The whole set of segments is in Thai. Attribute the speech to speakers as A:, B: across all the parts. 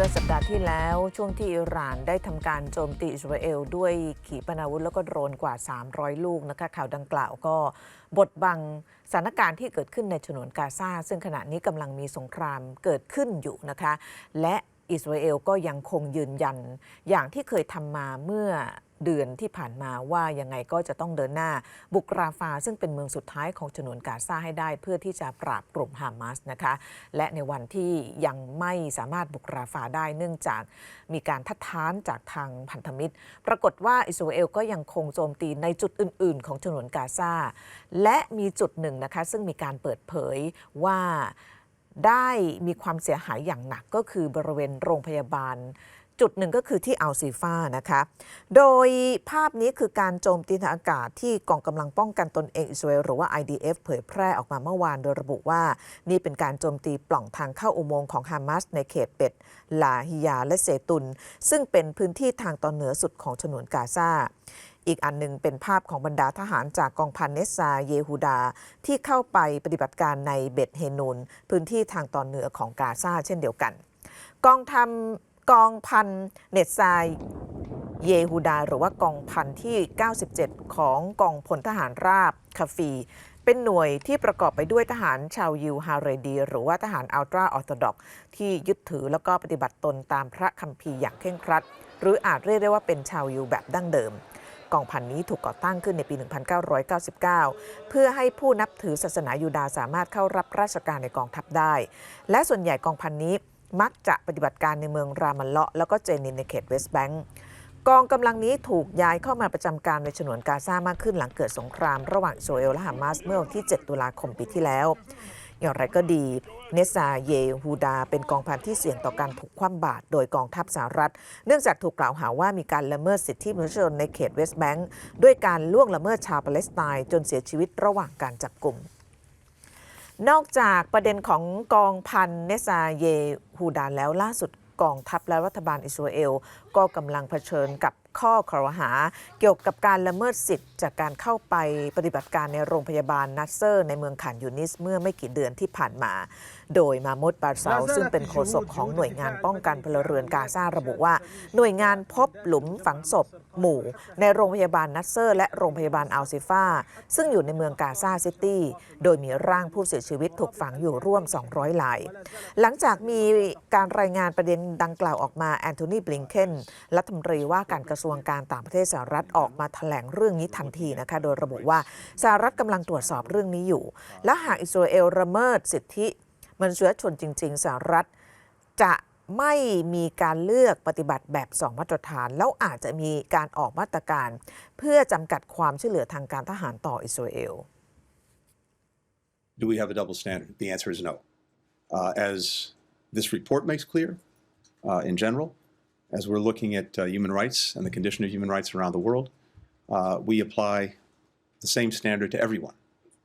A: มื่อสัปดาห์ที่แล้วช่วงที่อิหร่านได้ทำการโจมตีอิสราเอล ด้วยขีปนาวุธแล้วก็โดรนกว่า 300 ลูกนะคะข่าวดังกล่าวก็บดบังสถานการณ์ที่เกิดขึ้นในฉนวนกาซาซึ่งขณะนี้กำลังมีสงครามเกิดขึ้นอยู่นะคะ และอิสราเอลก็ยังคงยืนยัน อย่างที่เคยทำมาเมื่อ เดือนที่ผ่านมาว่ายังไงก็จะต้องเดินหน้า บุกราฟาซึ่งเป็นเมืองสุดท้ายของฉนวนกาซาให้ได้ เพื่อที่จะปราบกลุ่มฮามาสนะคะ และในวันที่ยังไม่สามารถบุกราฟาได้เนื่องจากมีการทัดทานจากทางพันธมิตร ปรากฏว่าอิสราเอลก็ยังคงโจมตีในจุดอื่น ๆ ของฉนวนกาซาและมีจุดหนึ่งนะคะ ซึ่งมีการเปิดเผยว่าได้มีความเสียหายอย่างหนักก็คือบริเวณโรงพยาบาล จุดหนึ่งก็คือที่อัลซีฟานะคะ โดยภาพนี้คือการโจมตีทางอากาศที่กองกำลังป้องกันตนเองอิสราเอลหรือว่า IDF เผยแพร่ออกมาเมื่อวานโดยระบุว่า นี่เป็นการโจมตีปล่องทางเข้าอุโมงค์ของฮามาสในเขตเป็ด ลาฮิยาและเซตุน ซึ่งเป็นพื้นที่ทางตอนเหนือสุดของฉนวนกาซาอีกอันหนึ่งเป็นภาพของบรรดาทหารจากกองพันเนสซาเยฮูดา ที่เข้าไปปฏิบัติการในเบตเฮนูน พื้นที่ทางตอนเหนือของกาซาเช่นเดียวกัน กองทำ กองพันเนตซเยฮูดา หรือว่ากองพันที่ 97 ของกองพลทหารราบคาฟี เป็นหน่วยที่ประกอบไปด้วยทหารชาวยิวฮาเรดี หรือว่าทหารอัลตราออร์โธดอกที่ยึดถือแล้วก็ปฏิบัติตนตามพระคัมภีร์อย่างเคร่งครัด หรืออาจเรียกได้ว่าเป็นชาวยิวแบบดั้งเดิมกองพันนี้ถูกก่อตั้งขึ้นในปี 1999 เพื่อให้ผู้นับถือศาสนายูดาสามารถเข้ารับราชการในกองทัพได้ และส่วนใหญ่กองพันนี้ มักจะปฏิบัติการในเมืองรามันเลาะแล้วก็เจนินในเขตเวสต์แบงก์กองกำลังนี้ถูกย้ายเข้ามาประจำการในฉนวนกาซามากขึ้นหลังเกิดสงครามระหว่างอิสราเอลและฮามาสเมื่อวันที่ 7 ตุลาคมปีที่แล้ว อย่างไรก็ดี เนซาเยฮูดา เป็นกองพันที่เสี่ยงต่อการถูกคว่ำบาตรโดยกองทัพสหรัฐ เนื่องจากถูกกล่าวหาว่ามีการละเมิดสิทธิมนุษยชนในเขตเวสต์แบงก์ด้วยการล่วงละเมิดชาวปาเลสไตน์จนเสียชีวิตระหว่างการจับกลุ่ม นอกจากประเด็นของกองพันเนซาเยฮูดาแล้วล่าสุดกองทัพและรัฐบาลอิสราเอล ก็กำลังเผชิญกับข้อครหา เกี่ยวกับการละเมิดสิทธิ์จากการเข้าไปปฏิบัติการในโรงพยาบาลนัสเซอร์ ในเมืองขานยูนิสเมื่อไม่กี่เดือนที่ผ่านมา โดยมามุดบาร์เซาซึ่งเป็นโฆษกของหน่วยงานป้องกันพลเรือนกาซาระบุว่า หน่วยงานพบหลุมฝังศพหมู่ ในโรงพยาบาลนัสเซอร์ และโรงพยาบาลอัลซิฟาซึ่งอยู่ในเมืองกาซาซิตี้ โดยมีร่างผู้เสียชีวิตถูกฝังอยู่ร่วม 200ลาย หลังจากมีการรายงานประเด็นดังกล่าวออกมาแอนโทนีบลิงเคนรัฐมนตรีว่าการกระทรวงการต่างประเทศสหรัฐออกมาแถลงเรื่องนี้ทันทีนะคะ โดยระบุว่าสหรัฐกำลังตรวจสอบเรื่องนี้อยู่ และหากอิสราเอลละเมิดสิทธิ มนุษยชนจริง ๆสหรัฐจะไม่มีการเลือกปฏิบัติแบบสองมาตรฐาน แล้วอาจจะมีการออกมาตรการ เพื่อจำกัดความช่วยเหลือทางการทหารต่ออิสราเอล
B: Do we have a double standard? The answer is no. Uh, as this report makes clear, uh, in general, as we're looking at uh, human rights and the condition of human rights around the world, uh, we apply the same standard to everyone.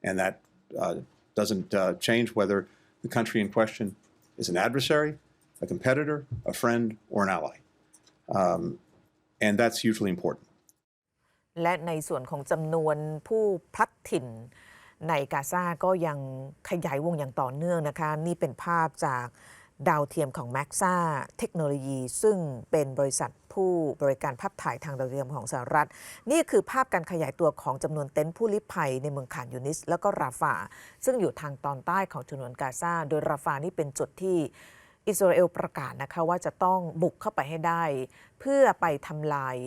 B: And that uh, doesn't uh, change whether the country in question is an adversary, a competitor, a friend, or an ally. Um, and that's hugely important.
A: และในส่วนของจำนวนผู้พลัดถิ่นในกาซาก็ยังขยายวงอย่างต่อเนื่องนะคะ นี่เป็นภาพจาก ดาวเทียมของ m a x a เทคโนโลยี ซึ่งเป็นบริษัทผู้บริการภาพถ่ายทางดาวเทียมของสหรัฐ นี่คือภาพการขยายตัวของจำนวนเต็นท์ผู้ลี้ภัยในเมืองขานยูนิส แล้วก็ราฟา ซึ่งอยู่ทางตอนใต้ของฉนวนกาซาโดยราฟานี่เป็นจุดที่อิสราเอลประกาศนะคะว่าจะต้องบุกเข้าไปให้ได้ เพื่อไปทำลาย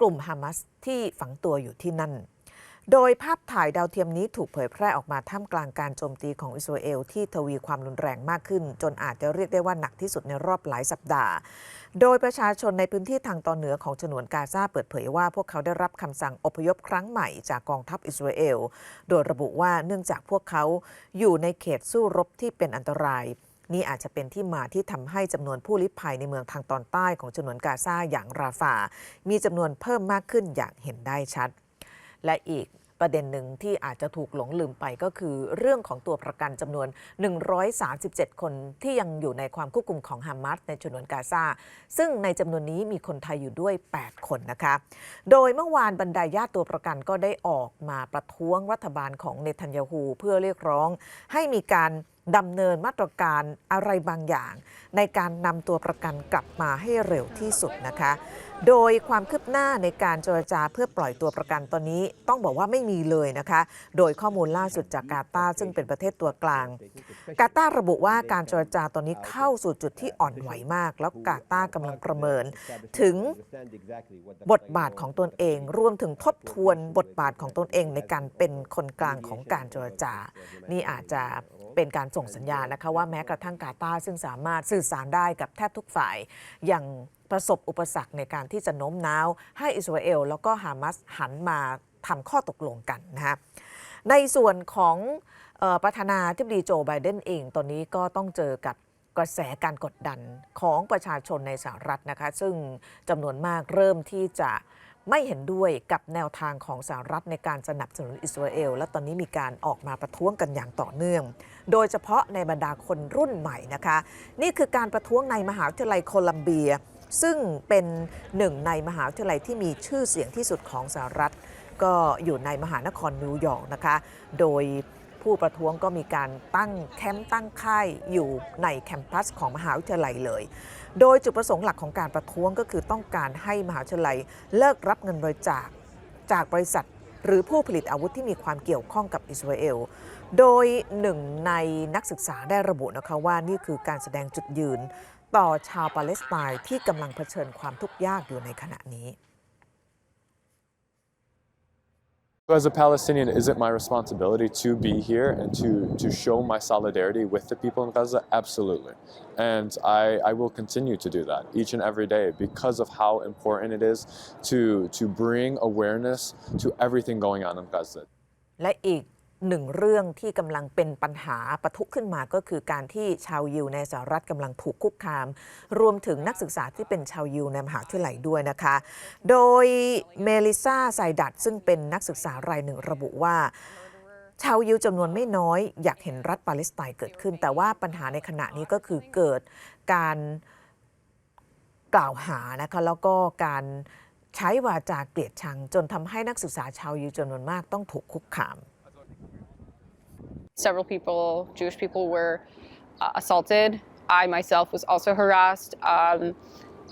A: กลุ่มฮามาสที่ฝังตัวอยู่ที่นั่น โดยภาพถ่ายดาวเทียมนี้ถูกเผยแพร่ออกมาท่ามกลางการโจมตีของอิสราเอลที่ทวีความรุนแรงมากขึ้น จนอาจจะเรียกได้ว่าหนักที่สุดในรอบหลายสัปดาห์ โดยประชาชนในพื้นที่ทางตอนเหนือของฉนวนกาซาเปิดเผยว่า พวกเขาได้รับคำสั่งอพยพครั้งใหม่จากกองทัพอิสราเอล โดยระบุว่าเนื่องจากพวกเขาอยู่ในเขตสู้รบที่เป็นอันตรายนี่อาจจะเป็นที่มาที่ทำให้จำนวนผู้ลี้ภัยในเมืองทางตอนใต้ของฉนวนกาซาอย่างราฟา มีจำนวนเพิ่มมากขึ้นอย่างเห็นได้ชัด และอีก ประเด็นหนึ่งที่อาจจะถูกหลงลืมไปก็คือเรื่องของตัวประกันจำนวน 137 คนที่ยังอยู่ในความควบคุมของฮามาสในชนวนกาซาซึ่งในจำนวนนี้มีคนไทยอยู่ด้วย 8 คนนะคะ โดยเมื่อวานบรรดาญาติตัวประกันก็ได้ออกมาประท้วงรัฐบาลของเนทันยาฮูเพื่อเรียกร้องให้มีการ ดำเนินมาตรการอะไรบางอย่าง ในการนำตัวประกันกลับมาให้เร็วที่สุดนะคะ โดยความคืบหน้าในการเจรจาเพื่อปล่อยตัวประกันตอนนี้ต้องบอกว่าไม่มีเลยนะคะ โดยข้อมูลล่าสุดจากกาตาร์ซึ่งเป็นประเทศตัวกลาง กาตาร์ระบุว่าการเจรจาตอนนี้เข้าสู่จุดที่อ่อนไหวมาก แล้วกาตาร์กำลังประเมิน ถึงบทบาทของตนเอง รวมถึงทบทวนบทบาทของตนเองในการเป็นคนกลางของการเจรจา นี่อาจจะ เป็นการส่งสัญญาณนะคะว่าแม้กระทั่งกาตาซึ่งสามารถสื่อสารได้กับแทบทุกฝ่ายยังประสบอุปสรรคในการที่จะโน้มน้าว ให้อิสราเอล แล้วก็ฮามาสหันมาทำข้อตกลงกันนะฮะในส่วนของออประธานาธิบดีโจไบเดนเองตอนนี้ก็ต้องเจอกับกระแสการกดดันของประชาชนในสหรัฐนะคะ ซึ่งจำนวนมากเริ่มที่จะ ไม่เห็นด้วยกับแนวทางของสหรัฐในการสนับสนุนอิสราเอล และตอนนี้มีการออกมาประท้วงกันอย่างต่อเนื่อง โดยเฉพาะในบรรดาคนรุ่นใหม่นะคะ นี่คือการประท้วงในมหาวิทยาลัยโคลัมเบีย ซึ่งเป็นหนึ่งในมหาวิทยาลัยที่มีชื่อเสียงที่สุดของสหรัฐ ก็อยู่ในมหานครนิวยอร์กนะคะ โดยผู้ประท้วงก็มีการตั้งแคมป์ตั้งค่ายอยู่ในแคมปัสของมหาวิทยาลัยเลย โดยจุดประสงค์หลักของการประท้วงก็คือต้องการให้มหาวิทยาลัยเลิกรับเงินบริจาคจากบริษัท หรือผู้ผลิตอาวุธที่มีความเกี่ยวข้องกับอิสราเอล โดยหนึ่งในนักศึกษาได้ระบุนะคะว่านี่คือการแสดงจุดยืน ต่อชาวปาเลสไตน์ที่กำลังเผชิญความทุกข์ยากอยู่ในขณะนี้
C: As a Palestinian, is it my responsibility to be here and to, to show my solidarity with the people in Gaza? Absolutely. And I, I will continue to do that each and every day because of how important it is to, to bring awareness to everything going on in Gaza.
A: และอีก หนึ่งเรื่องที่กำลังเป็นปัญหาปะทุขึ้นมาก็คือการที่ชาวยิวในสหรัฐกำลังถูกคุกคาม รวมถึงนักศึกษาที่เป็นชาวยิวในมหาวิทยาลัยด้วยนะคะ โดยเมลิซาไซดัตซึ่งเป็นนักศึกษารายหนึ่งระบุว่า ชาวยิวจำนวนไม่น้อย อยากเห็นรัฐปาเลสไตน์เกิดขึ้น แต่ว่าปัญหาในขณะนี้ก็คือเกิดการกล่าวหานะคะแล้วก็การใช้วาจาเกลียดชัง จนทำให้นักศึกษาชาวยิวจำนวนมากต้องถูกคุกคาม
D: several people, Jewish people, were uh, assaulted. I myself was also harassed. Um,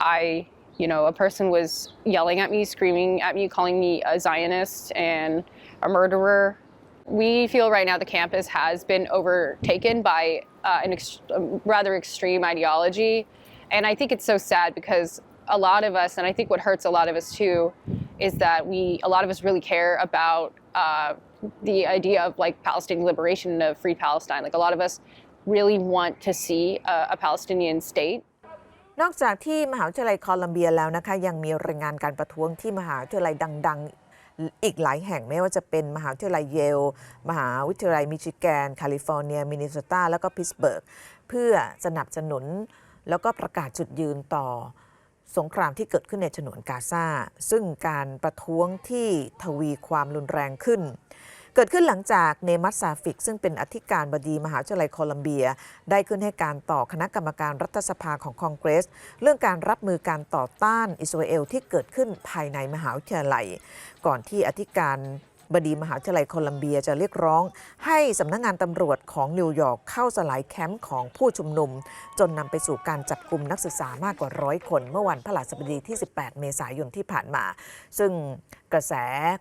D: I, you know, a person was yelling at me, screaming at me, calling me a Zionist and a murderer. We feel right now the campus has been overtaken by uh, an ex- rather extreme ideology. And I think it's so sad because a lot of us, and I think what hurts a lot of us too, is that we, a lot of us really care about uh, the idea of like Palestinian liberation and a free Palestine. Like a lot of us really want to see a, a Palestinian state.
A: นอกจากที่มหาวิทยาลัยโคลัมเบียแล้วนะคะยังมีรายงานการประท้วงที่มหาวิทยาลัยดัง ๆ อีกหลายแห่งไม่ว่าจะเป็นมหาวิทยาลัยเยล มหาวิทยาลัยมิชิแกน แคลิฟอร์เนีย มินนิโซตา แล้วก็พิตสเบิร์ก เพื่อสนับสนุนแล้วก็ประกาศจุดยืนต่อ สงครามที่เกิดขึ้นในฉนวนกาซาซึ่งการประท้วงที่ทวีความรุนแรงขึ้น เกิดขึ้นหลังจากเนมัสซาฟิก ซึ่งเป็นอธิการบดีมหาวิทยาลัยโคลัมเบีย ได้ขึ้นให้การต่อคณะกรรมการรัฐสภาของคองเกรส เรื่องการรับมือการต่อต้านอิสราเอลที่เกิดขึ้นภายในมหาวิทยาลัย ก่อนที่อธิการ บดีมหาวิทยาลัยโคลัมเบียจะเรียกร้อง ให้สำนักงงานตำรวจของนิวยอร์กเข้าสลายแคมป์ของผู้ชุมนุม จนนำไปสู่การจับกลุ่มนักศึกษามากกว่าร้อยคน เมื่อวันพฤหัสบดีที่ 18 เมษายนที่ผ่านมา ซึ่ง กระแส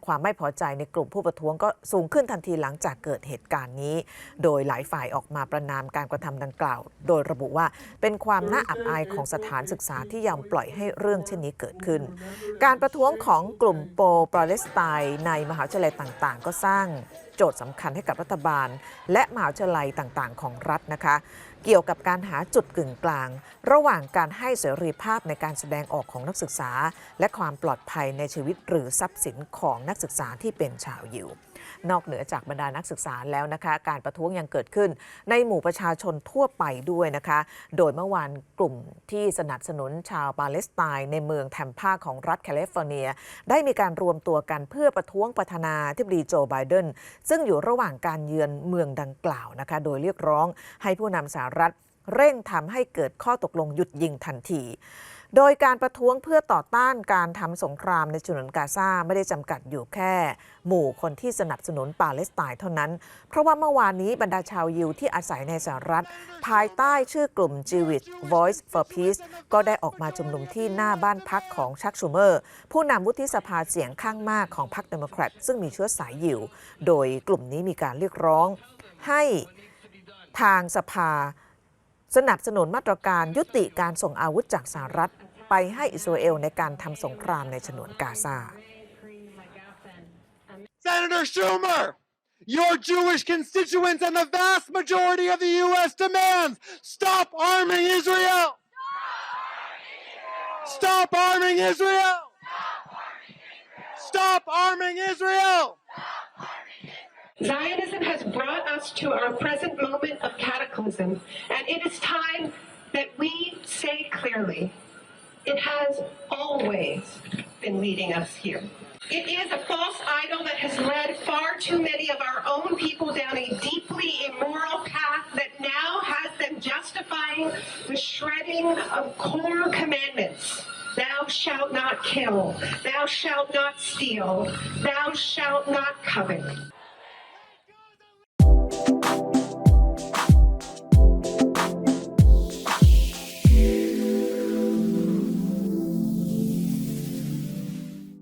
A: ความไม่พอใจในกลุ่มผู้ประท้วงก็สูงขึ้นทันทีหลังจากเกิดเหตุการณ์นี้ โดยหลายฝ่ายออกมาประนามการกระทำดังกล่าว โดยระบุว่าเป็นความน่าอับอายของสถานศึกษาที่ยอมปล่อยให้เรื่องเช่นนี้เกิดขึ้น การประท้วงของกลุ่มโปรปาเลสไตน์ในมหาวิทยาลัยต่างๆ ก็สร้างโจทย์สำคัญให้กับรัฐบาล และมหาวิทยาลัยต่างๆ ของรัฐนะคะ เกี่ยวกับการหาจุดกึ่งกลาง ระหว่างการให้เสรีภาพในการแสดงออกของนักศึกษา และความปลอดภัยในชีวิตหรือทรัพย์สินของนักศึกษาที่เป็นชาวยิว นอกเหนือจากบรรดานักศึกษาแล้วนะคะ การประท้วงยังเกิดขึ้น ในหมู่ประชาชนทั่วไปด้วยนะคะ โดยเมื่อวานกลุ่มที่สนับสนุนชาวปาเลสไตน์ในเมืองแทมพาของรัฐแคลิฟอร์เนีย ได้มีการรวมตัวกันเพื่อประท้วงประธานาธิบดีโจไบเดนซึ่งอยู่ระหว่างการเยือนเมืองดังกล่าวนะคะ โดยเรียกร้องให้ผู้นำสหรัฐเร่งทำให้เกิดข้อตกลงหยุดยิงทันที โดยการประท้วงเพื่อต่อต้านการทำสงครามในฉนวนกาซาไม่ได้จำกัดอยู่แค่ หมู่คนที่สนับสนุนปาเลสไตน์เท่านั้น เพราะว่าเมื่อวานนี้บรรดาชาวยิวที่อาศัยในสหรัฐ ภายใต้ชื่อกลุ่ม Jewish Voice for Peace ก็ได้ออกมาชุมนุมที่หน้าบ้านพักของชักชูเมอร์ ผู้นำวุฒิสภาเสียงข้างมากของพรรคเดโมแครตซึ่งมีเชื้อสายยิว โดยกลุ่มนี้มีการเรียกร้องให้ทางสภา สนับสนุนมาตรการยุติการส่งอาวุธจากสหรัฐ ไปให้อิสราเอลในการทำสงครามในฉนวนกาซา
E: Senator Schumer, your Jewish constituents and the vast majority of the U.S. demands stop arming Israel. Stop arming Israel. Stop arming Israel. Stop arming Israel.
F: Zionism has brought us to our present moment of cataclysm, and it is time that we say clearly it has always been leading us here. It is a false idol that has led far too many of our own people down a deeply immoral path that now has them justifying the shredding of core commandments. Thou shalt not kill. Thou shalt not steal. Thou shalt not covet.